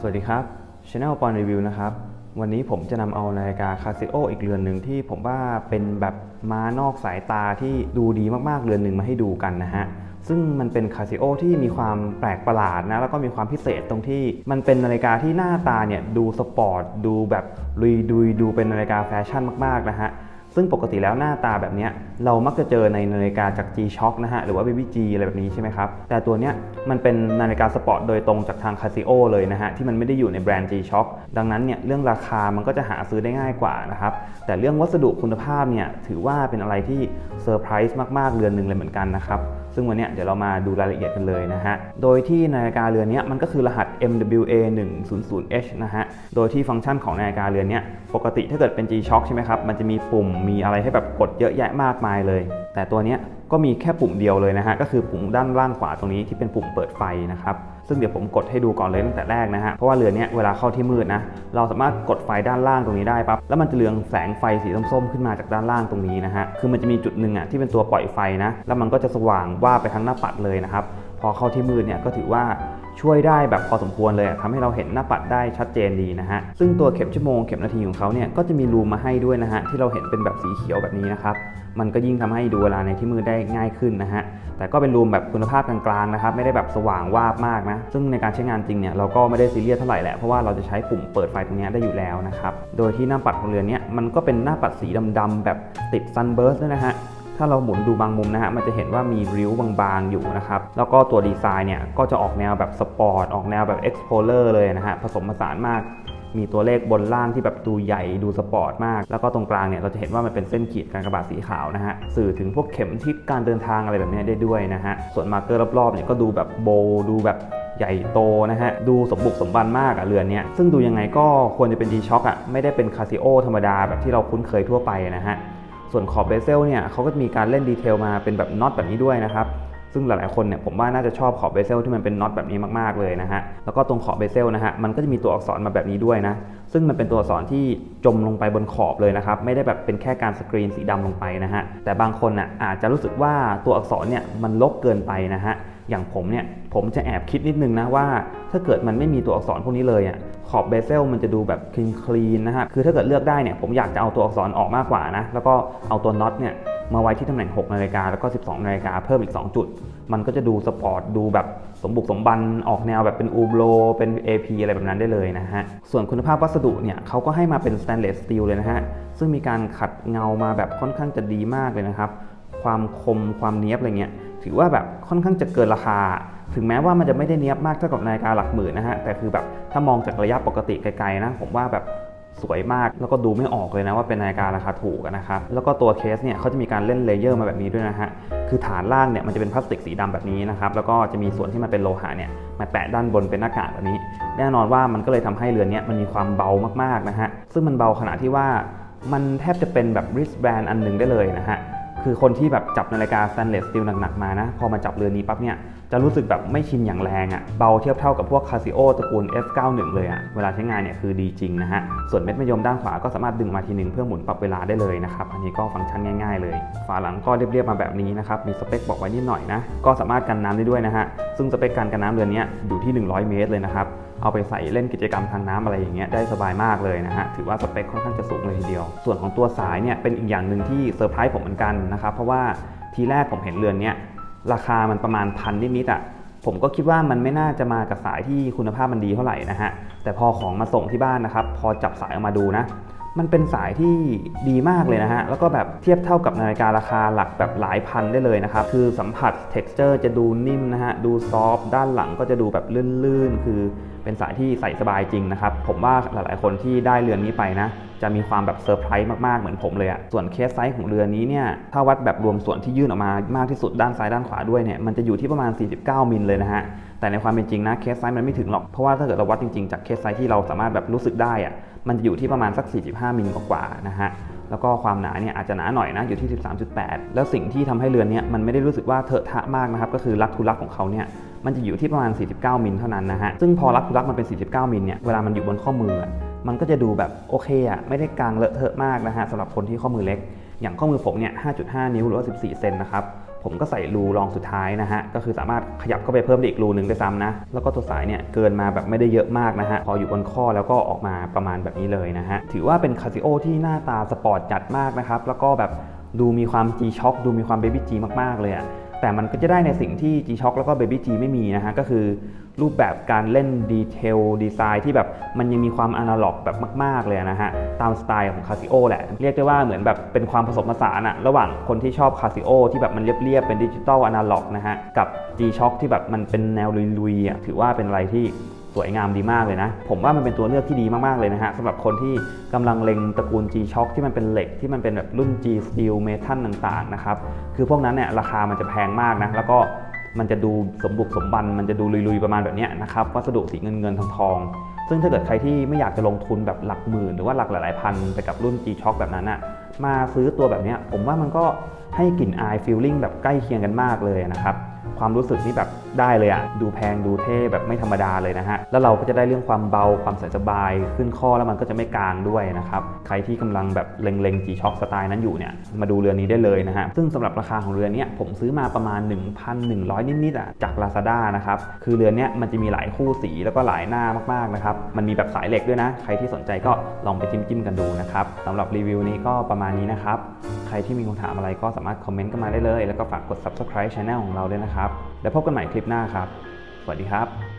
สวัสดีครับ Channel ปอนรีวิวนะครับ วันนี้ผมจะนำเอานาฬิกาคาซิโออีกเรือนหนึ่งที่ผมว่าเป็นแบบม้านอกสายตาที่ดูดีมากๆเรือนหนึ่งมาให้ดูกันนะฮะ ซึ่งมันเป็นคาซิโอที่มีความแปลกประหลาดนะ แล้วก็มีความพิเศษตรงที่ มันเป็นนาฬิกาที่หน้าตาเนี่ยดูสปอร์ต ดูแบบลุยดุยดูเป็นนาฬิกาแฟชั่นมากๆนะฮะ ซึ่งปกติแล้วหน้าตาแบบนี้เรามักจะเจอในนาฬิกาจาก G-Shock นะฮะหรือว่า BBG อะไรแบบนี้ใช่ไหมครับแต่ตัวเนี้ยมันเป็นนาฬิกาสปอร์ตโดยตรงจากทาง Casio เลยนะฮะที่มันไม่ได้อยู่ในแบรนด์ G-Shock ดังนั้นเนี่ยเรื่องราคามันก็จะหาซื้อได้ง่ายกว่านะครับแต่เรื่องวัสดุคุณภาพเนี่ยถือว่าเป็นอะไรที่เซอร์ไพรส์มากๆเรือนหนึ่งเลยเหมือนกันนะครับ ซึ่งวันนี้เดี๋ยวเรามาดูรายละเอียดกันเลยนะฮะ โดยที่นาฬิกาเรือนนี้มันก็คือรหัส MWA 100H นะฮะ โดยที่ฟังก์ชันของนาฬิกาเรือนนี้ปกติถ้าเกิดเป็น G-Shock ใช่ไหมครับ มันจะมีปุ่มมีอะไรให้แบบกดเยอะแยะมากมายเลย แต่ตัวนี้ก็มีแค่ปุ่มเดียวเลยนะฮะ ก็คือปุ่มด้านล่างขวาตรงนี้ที่เป็นปุ่มเปิดไฟนะครับ ซึ่งเดี๋ยวผมกดให้ดูก่อนเลยตั้งแต่แรกนะฮะ เพราะว่าเรือนเนี้ยเวลาเข้าที่มืดนะ เราสามารถกดไฟด้านล่างตรงนี้ได้ปั๊บ แล้วมันจะเรืองแสงไฟสีส้มๆขึ้นมาจากด้านล่างตรงนี้นะฮะ คือมันจะมีจุดหนึ่งอะที่เป็นตัวปล่อยไฟนะ แล้วมันก็จะสว่างว่าไปทั้งหน้าปัดเลยนะครับ พอเข้าที่มืดเนี่ยก็ถือว่า ช่วยได้แบบพอสมควรเลยทำให้เราเห็นหน้าปัดได้ชัดเจนดีนะฮะซึ่งตัวเข็มชั่วโมงเข็มนาทีของเขาเนี่ยก็จะมีรูมาให้ด้วยนะฮะที่เราเห็นเป็นแบบสีเขียวแบบนี้นะครับมันก็ยิ่งทำให้ดูเวลาในที่มืดได้ง่ายขึ้นนะฮะแต่ก็เป็นรูมแบบคุณภาพกลางๆนะครับไม่ได้แบบสว่างวาบมากนะซึ่งในการใช้งานจริงเนี่ยเราก็ไม่ได้ซีเรียสเท่าไหร่แหละเพราะว่าเราจะใช้ปุ่มเปิดไฟตรงนี้ได้อยู่แล้วนะครับโดยที่หน้าปัดของเรือนเนี้ยมันก็เป็นหน้าปัดสีดำๆแบบติดซันเบิร์สด้วยนะฮะ ถ้าเราหมุนดูบางมุมนะฮะมันจะเห็นว่ามีริ้วบางๆอยู่นะครับแล้วก็ตัวดีไซน์เนี่ยก็จะออกแนวแบบสปอร์ตออกแนวแบบ Explorer เลยนะฮะผสมผสานมากมีตัวเลขบนล่างที่แบบดูใหญ่ดูสปอร์ตมาก แล้วก็ตรงกลางเนี่ยเราจะเห็นว่ามันเป็นเส้นขีดการกระบาดสีขาวนะฮะ สื่อถึงพวกเข็มทิศการเดินทางอะไรแบบนี้ได้ด้วยนะฮะ ส่วนมาร์เกอร์รอบๆเนี่ยก็ดูแบบโบดูแบบใหญ่โตนะฮะ ดูสมบุกสมบันมากอะเรือนเนี้ยซึ่งดูยังไงก็ควรจะเป็น G-Shock อะไม่ได้เป็น Casio ธรรมดาแบบที่เราคุ้นเคยทั่วไปนะฮะ ส่วนขอบเบเซลเนี่ยเขาก็จะมีการเล่นดีเทลมาเป็นแบบน็อตแบบนี้ด้วยนะครับซึ่งหลายๆคนเนี่ยผมว่าน่าจะชอบขอบเบเซลที่มันเป็นน็อตแบบนี้มากๆเลยนะฮะแล้วก็ตรงขอบเบเซลนะฮะมันก็จะมีตัวอักษรมาแบบนี้ด้วยนะซึ่งมันเป็นตัวอักษรที่จมลงไปบนขอบเลยนะครับไม่ได้แบบเป็นแค่การสกรีนสีดำลงไปนะฮะแต่บางคนน่ะอาจจะรู้สึกว่าตัวอักษรเนี่ยมันลกเกินไปนะฮะ อย่างผมเนี่ยผมจะแอบคิดนิดนึงนะว่า ถ้าเกิดมันไม่มีตัวอักษรพวกนี้เลยอะขอบเบเซลมันจะดูแบบคลีนคลีนนะฮะคือถ้าเกิดเลือกได้เนี่ยผมอยากจะเอาตัวอักษรออกมากกว่านะแล้วก็เอาตัวน็อตเนี่ยมาไว้ที่ตำแหน่ง 6 นาฬิกาแล้วก็ 12 นาฬิกาเพิ่มอีก 2 จุด มันก็จะดูสปอร์ตดูแบบสมบุกสมบันออกแนวแบบเป็นอูโบเป็น AP อะไรแบบนั้นได้เลยนะฮะ ส่วนคุณภาพวัสดุเนี่ยเขาก็ให้มาเป็นสแตนเลสสตีลเลยนะฮะ ซึ่งมีการขัดเงามาแบบค่อนข้างจะดีมากเลยนะครับ ความคมความเนี้ยบอะไรเงี้ยถือว่าแบบค่อนข้างจะเกินราคา ถึงแม้ว่ามันจะไม่ได้เนี้ยบมากเท่ากับนาฬิกาหลักหมื่นนะฮะแต่คือแบบถ้ามองจากระยะปกติไกลๆนะผมว่าแบบสวยมากแล้วก็ดูไม่ออกเลยนะว่าเป็นนาฬิการาคาถูกนะครับแล้วก็ตัวเคสเนี่ยเขาจะมีการเล่นเลเยอร์มาแบบนี้ด้วยนะฮะคือฐานล่างเนี่ยมันจะเป็นพลาสติกสีดำแบบนี้นะครับแล้วก็จะมีส่วนที่มันเป็นโลหะเนี่ยมาแปะด้านบนเป็นหน้ากากแบบนี้ แน่นอนว่ามันก็เลยทำให้เรือนเนี้ยมันมีความเบามากๆนะฮะซึ่งมันเบาขนาดที่ว่ามันแทบจะเป็นแบบ wristband อันหนึ่งได้เลยนะฮะ คือคนที่แบบจับนาฬิกาสแตนเลสสตีลหนักๆมานะ พอมาจับเรือนนี้ปั๊บเนี่ย จะรู้สึกแบบไม่ชินอย่างแรงอะ่ะ เบาเทียบเท่ากับพวก Casio ตระกูล F91 เลยอะ่ะ เวลาใช้งานเนี่ยคือดีจริงนะฮะ ส่วนเม็ดมะยมด้านขวาก็สามารถดึงมาทีหนึ่งเพื่อหมุนปรับเวลาได้เลยนะครับ อันนี้ก็ฟังก์ชันง่ายๆเลย ฝาหลังก็เรียบๆมาแบบนี้นะครับ มีสเปคบอกไว้นิดหน่อยนะ ก็สามารถกันน้ำได้ด้วยนะฮะ ซึ่งสเปคการกันน้ำเรือนนี้อยู่ที่ 100 เมตรเลยนะครับ เอาไปใส่เล่นกิจกรรมทางน้ำอะไรอย่างเงี้ยได้สบายมากเลยนะฮะถือว่าสเปคค่อนข้างจะสูงเลยทีเดียว ส่วนของตัวสายเนี่ยเป็นอีกอย่างหนึ่งที่เซอร์ไพรส์ผมเหมือนกันนะครับเพราะว่าทีแรกผมเห็นเรือนเนี้ยราคามันประมาณพันนิดๆอะผมก็คิดว่ามันไม่น่าจะมากับสายที่คุณภาพมันดีเท่าไหร่นะฮะแต่พอของมาส่งที่บ้านนะครับพอจับสายออกมาดูนะ มันเป็นสายที่ดีมากเลยนะฮะ แล้วก็แบบเทียบเท่ากับนาฬิการาคาหลักแบบหลายพันได้เลยนะครับ คือสัมผัส texture จะดูนิ่มนะฮะ ดูซอฟด้านหลังก็จะดูแบบลื่นๆ คือเป็นสายที่ใส่สบายจริงนะครับ ผมว่าหลายๆ คนที่ได้เรือนนี้ไปนะจะมีความแบบเซอร์ไพรส์มากๆ เหมือนผมเลยอะส่วนเคสไซส์ของเรือนี้เนี่ย ถ้าวัดแบบรวมส่วนที่ยื่นออกมามากที่สุดด้านซ้ายด้านขวาด้วยเนี่ย มันจะอยู่ที่ประมาณ 49 มิลเลยนะฮะ แต่ในความเป็นจริงนะเคสไซส์มันไม่ถึงหรอก เพราะว่าถ้าเกิดเราวัดจริงๆ จากเคสไซส์ที่เราสามารถแบบรู้สึกได้อะมันจะอยู่ที่ประมาณสัก 45 มิลกว่าๆนะฮะแล้วก็ความหนาเนี่ยอาจจะหนาหน่อยนะอยู่ที่ 13.8 แล้วสิ่งที่ทำให้เรือนเนี้ยมันไม่ได้รู้สึกว่าเถอะทะมากนะครับก็คือลักทุลักของเขาเนี่ยมันจะอยู่ที่ประมาณ 49 มิลเท่านั้นนะฮะซึ่งพอลักทุลักมันเป็น 49 มิลเนี่ยเวลามันอยู่บนข้อมือ มันก็จะดูแบบโอเคอะไม่ได้กลางเลอะเทอะมากนะฮะสำหรับคนที่ข้อมือเล็ก อย่างข้อมือผมเนี่ย 5.5 นิ้วหรือว่า 14 เซนนะครับ ผมก็ใส่รูรองสุดท้ายนะฮะ ก็คือสามารถขยับเข้าไปเพิ่มได้อีกรูหนึ่งด้ซ้ำนะ แล้วก็ตัวสายเนี่ยเกินมาแบบไม่ได้เยอะมากนะฮะ พออยู่บนข้อแล้วก็ออกมาประมาณแบบนี้เลยนะฮะ ถือว่าเป็นคาซิโอที่หน้าตาสปอร์ตจัดมากนะครับ แล้วก็แบบดูมีความ G-Shock ดูมีความ Baby G มากๆเลยอะ แต่มันก็จะได้ในสิ่งที่ G-Shock แล้วก็ Baby G ไม่มีนะฮะ ก็คือรูปแบบการเล่นดีเทลดีไซน์ที่แบบมันยังมีความอนาล็อกแบบมาก ๆ เลยนะฮะ ตามสไตล์ของคาซิโอแหละ เรียกได้ว่าเหมือนแบบเป็นความผสมผสานอะระหว่างคนที่ชอบคาซิโอที่แบบมันเรียบ ๆ เป็นดิจิตอลอนาล็อกนะฮะ กับ G-Shock ที่แบบมันเป็นแนวลุยๆอะถือว่าเป็นอะไรที่ สวยงามดีมากเลยนะ ผมว่ามันเป็นตัวเลือกที่ดีมากๆเลยนะฮะสำหรับคนที่กำลังเล็งตระกูล G-Shock ที่มันเป็นเหล็กที่มันเป็นแบบรุ่น G Steel Metal ต่างๆนะครับคือพวกนั้นเนี่ยราคามันจะแพงมากนะแล้วก็มันจะดูสมบุกสมบัน มันจะดูลุยๆประมาณแบบนี้นะครับวัสดุสีเงินเงินทองทองซึ่งถ้าเกิดใครที่ไม่อยากจะลงทุนแบบหลักหมื่น หรือว่าหลักหลายๆพันไปกับรุ่น G-Shock แบบนั้นอะมาซื้อตัวแบบนี้ผมว่ามันก็ให้กลิ่นอายฟีลลิ่งแบบใกล้เคียงกันมากเลยนะครับ ความรู้สึกนี่แบบได้เลยอะดูแพงดูเท่แบบไม่ธรรมดาเลยนะฮะ แล้วเราก็จะได้เรื่องความเบาความใส่สบาย ขึ้นข้อแล้วมันก็จะไม่กลางด้วยนะครับ ใครที่กำลังแบบเล็งๆ G-Shock สไตล์นั้นอยู่เนี่ยมาดูเรือนนี้ได้เลยนะฮะ ซึ่งสำหรับราคาของเรือนนี้ผมซื้อมาประมาณ 1,100 นิดๆอะจาก Lazada นะครับคือเรือนนี้มันจะมีหลายคู่สีแล้วก็หลายหน้ามากๆนะครับมันมีแบบสายเหล็กด้วยนะ ใครที่สนใจก็ลองไปจิ้มๆกันดูนะครับสำหรับรีวิวนี้ก็ประมาณนี้นะครับ ใครที่มีคำถามอะไรก็สามารถคอมเมนต์กันมาได้เลย แล้วก็ฝากกด subscribe channel ของเราด้วยนะครับ แล้วพบกันใหม่คลิปหน้าครับ สวัสดีครับ